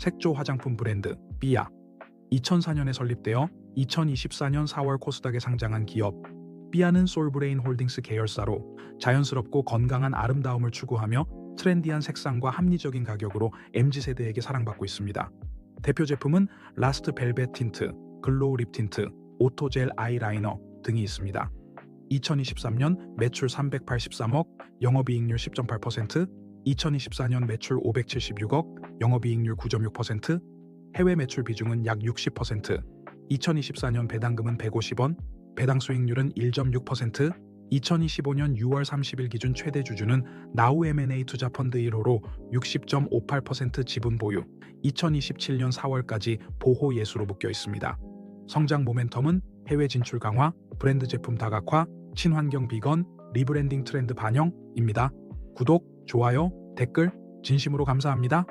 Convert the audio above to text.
색조 화장품 브랜드 삐아. 2004년에 설립되어 2024년 4월 코스닥에 상장한 기업 삐아는 솔브레인 홀딩스 계열사로 자연스럽고 건강한 아름다움을 추구하며 트렌디한 색상과 합리적인 가격으로 MZ세대에게 사랑받고 있습니다. 대표 제품은 라스트 벨벳 틴트, 글로우 립 틴트, 오토젤 아이라이너 등이 있습니다. 2023년 매출 383억, 영업이익률 10.8%, 2024년 매출 576억, 영업이익률 9.6%, 해외 매출 비중은 약 60%, 2024년 배당금은 150원, 배당 수익률은 1.6%, 2025년 6월 30일 기준 최대 주주는 나우 M&A 투자 펀드 1호로 60.58% 지분 보유, 2027년 4월까지 보호 예수로 묶여 있습니다. 성장 모멘텀은 해외 진출 강화, 브랜드 제품 다각화, 친환경 비건, 리브랜딩 트렌드 반영입니다. 구독, 좋아요, 댓글 진심으로 감사합니다.